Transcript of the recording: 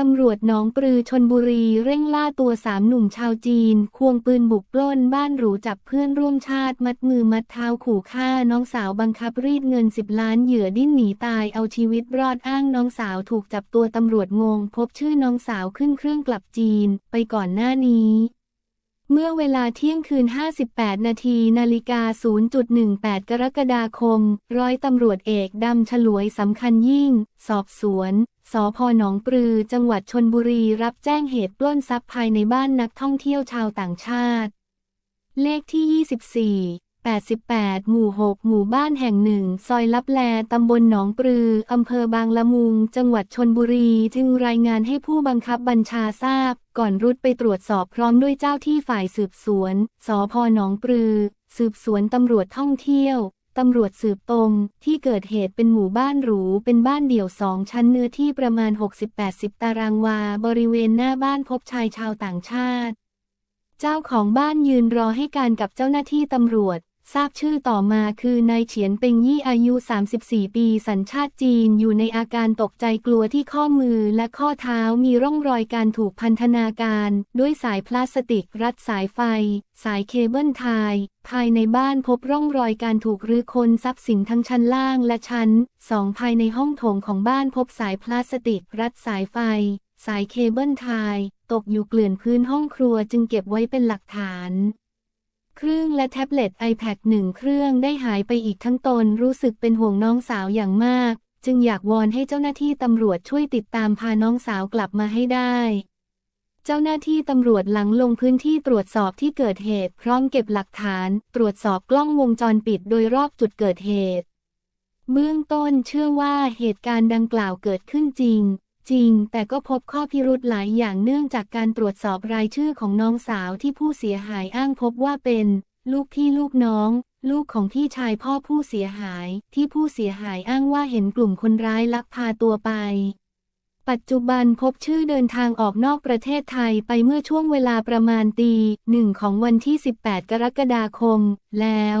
ตำรวจหนองปลือชนบุรีเร่งล่าตัวสามหนุ่มชาวจีน ควงปืนบุกปล้นบ้านหรูจับเพื่อนร่วมชาติมัดมือมัดเท้าขู่ฆ่าน้องสาวบังคับรีดเงินสิบล้านเหยื่อดิ้นหนีตายเอาชีวิตรอดอ้างน้องสาวถูกจับตัวตำรวจงง พบชื่อน้องสาวขึ้นเครื่องกลับจีน ไปก่อนหน้านี้ เมื่อเวลาเที่ยงคืน 58 นาทีนาฬิกา 0.18 กรกฎาคม ร้อยตำรวจเอกดำฉลวยสำคัญยิ่ง สอบสวนสพหนองปลือ จังหวัดชนบุรีรับแจ้งเหตุปล้นทรัพย์ภายในบ้านนักท่องเที่ยวชาวต่างชาติ เลขที่ 24 88 หมู่ 6 หมู่บ้านแห่งหนึ่ง ซอยลับแล ตำบลหนองปลือ อำเภอบางละมุง จังหวัดชนบุรี จึงรายงานให้ผู้บังคับบัญชาทราบ ก่อนรุดไปตรวจสอบพร้อมด้วยเจ้าที่ฝ่ายสืบสวน สพหนองปลือ สืบสวนตำรวจท่องเที่ยว ตำรวจสืบตรง ที่เกิดเหตุเป็นหมู่บ้านหรู เป็นบ้านเดี่ยวสองชั้นเนื้อที่ประมาณ 60-80 ตารางวา บริเวณหน้าบ้านพบชายชาวต่างชาติ เจ้าของบ้านยืนรอให้การกับเจ้าหน้าที่ตำรวจ ทราบชื่อต่อมาคือนายเฉียนเป็งยี่อายุ 34 ปีสัญชาติจีนอยู่ในอาการตกใจกลัวที่ข้อมือและข้อเท้ามีร่องรอยการถูกพันธนาการ ด้วยสายพลาสติกรัดสายไฟ สายเคเบิลไทย ภายในบ้านพบร่องรอยการถูกรื้อค้นทรัพย์สินทั้งชั้นล่างและชั้นสองภายในห้องโถงของบ้านพบสายพลาสติกรัดสายไฟ สายเคเบิลไทย ตกอยู่เกลื่อนพื้นห้องครัวจึงเก็บไว้เป็นหลักฐาน เครื่องและแท็บเล็ต iPad หนึ่งเครื่องได้หายไปอีกทั้งตนรู้สึกเป็นห่วงน้องสาวอย่างมาก จึงอยากวอนให้เจ้าหน้าที่ตำรวจช่วยติดตามพาน้องสาวกลับมาให้ได้ เจ้าหน้าที่ตำรวจหลังลงพื้นที่ตรวจสอบที่เกิดเหตุ พร้อมเก็บหลักฐาน ตรวจสอบกล้องวงจรปิดโดยรอบจุดเกิดเหตุ เบื้องต้นเชื่อว่าเหตุการณ์ดังกล่าวเกิดขึ้นจริง จริง แต่ก็พบข้อพิรุธหลายอย่างเนื่องจากการตรวจสอบรายชื่อของน้องสาวที่ผู้เสียหายอ้างพบว่าเป็น ลูกพี่ลูกน้อง ลูกของพี่ชายพ่อผู้เสียหาย ที่ผู้เสียหายอ้างว่าเห็นกลุ่มคนร้ายลักพาตัวไป ปัจจุบันพบชื่อเดินทางออกนอกประเทศไทยไปเมื่อช่วงเวลาประมาณตีหนึ่งของวันที่ 18 กรกฎาคม แล้ว